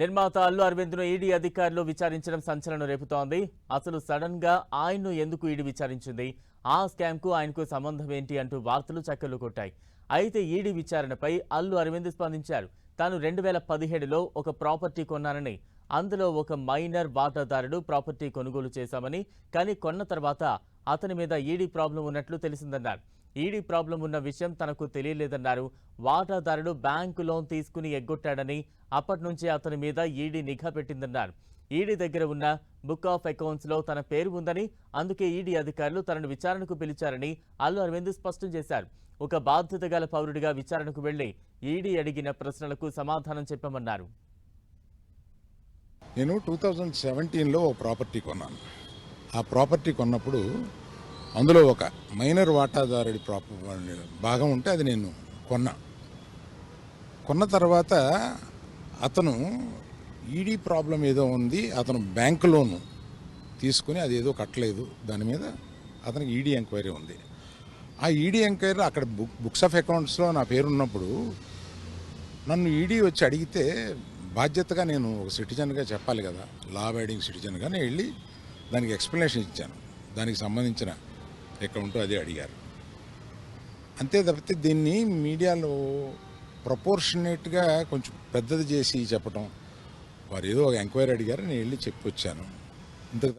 నిర్మాత అల్లు అరవింద్ను ఈడీ అధికారులు విచారించడం సంచలనం రేపుతోంది. అసలు సడన్గా ఆయన్ను ఎందుకు ఈడీ విచారించింది? ఆ స్కామ్కు ఆయనకు సంబంధం ఏంటి అంటూ వార్తలు చక్కర్లు కొట్టాయి. అయితే ఈడీ విచారణపై అల్లు అరవింద్ స్పందించారు. తాను రెండు వేల పదిహేడులో ఒక ప్రాపర్టీ కొన్నానని అందులో ఒక మైనర్ వాటాదారుడు ప్రాపర్టీ కొనుగోలు చేశామని కానీ కొన్న తర్వాత అతని మీద ఈడీ ప్రాబ్లం ఉన్నట్లు తెలిసిందన్నారు. ఈడీ ప్రాబ్లం ఉన్న విషయం తనకు తెలియలేదన్నారు. వాటాదారుడు బ్యాంకు లోన్ తీసుకుని ఎగ్గొట్టాడని అప్పటి నుంచి అతని మీద ఈడీ నిఘా పెట్టిందన్నారు. ఈడీ దగ్గర ఉన్న బుక్ ఆఫ్ అకౌంట్స్లో తన పేరు ఉందని అందుకే ఈడీ అధికారులు తనను విచారణకు పిలిచారని అల్లు అరవింద్ స్పష్టం చేశారు. ఒక బాధ్యత గల పౌరుడిగా విచారణకు వెళ్ళి ఈడీ అడిగిన ప్రశ్నలకు సమాధానం చెప్పమన్నారు. నేను టూ థౌజండ్ సెవెంటీన్లో ఒక ప్రాపర్టీ కొన్నాను. ఆ ప్రాపర్టీ కొన్నప్పుడు అందులో ఒక మైనర్ వాటాదారుడి ప్రాప భాగం ఉంటే అది నేను కొన్నా. కొన్న తర్వాత అతను ఈడీ ప్రాబ్లం ఏదో ఉంది అతను బ్యాంక్ లోను తీసుకుని అది ఏదో కట్టలేదు. దాని మీద అతనికి ఈడీ ఎంక్వైరీ ఉంది. ఆ ఈడీ ఎంక్వైరీ అక్కడ బుక్ బుక్స్ ఆఫ్ అకౌంట్స్లో నా పేరు ఉన్నప్పుడు నన్ను ఈడీ వచ్చి అడిగితే బాధ్యతగా నేను ఒక సిటిజన్గా చెప్పాలి కదా లా అబైడింగ్ సిటిజన్గా నేను వెళ్ళి దానికి ఎక్స్ప్లెనేషన్ ఇచ్చాను. దానికి సంబంధించిన అకౌంట్ అదే అడిగారు. అంతే తప్పితే దీన్ని మీడియాలో ప్రపోర్షనేట్గా కొంచెం పెద్దది చేసి చెప్పటం. వారు ఏదో ఒక ఎంక్వైరీ అడిగారు నేను వెళ్ళి చెప్పొచ్చాను. ఇంతకు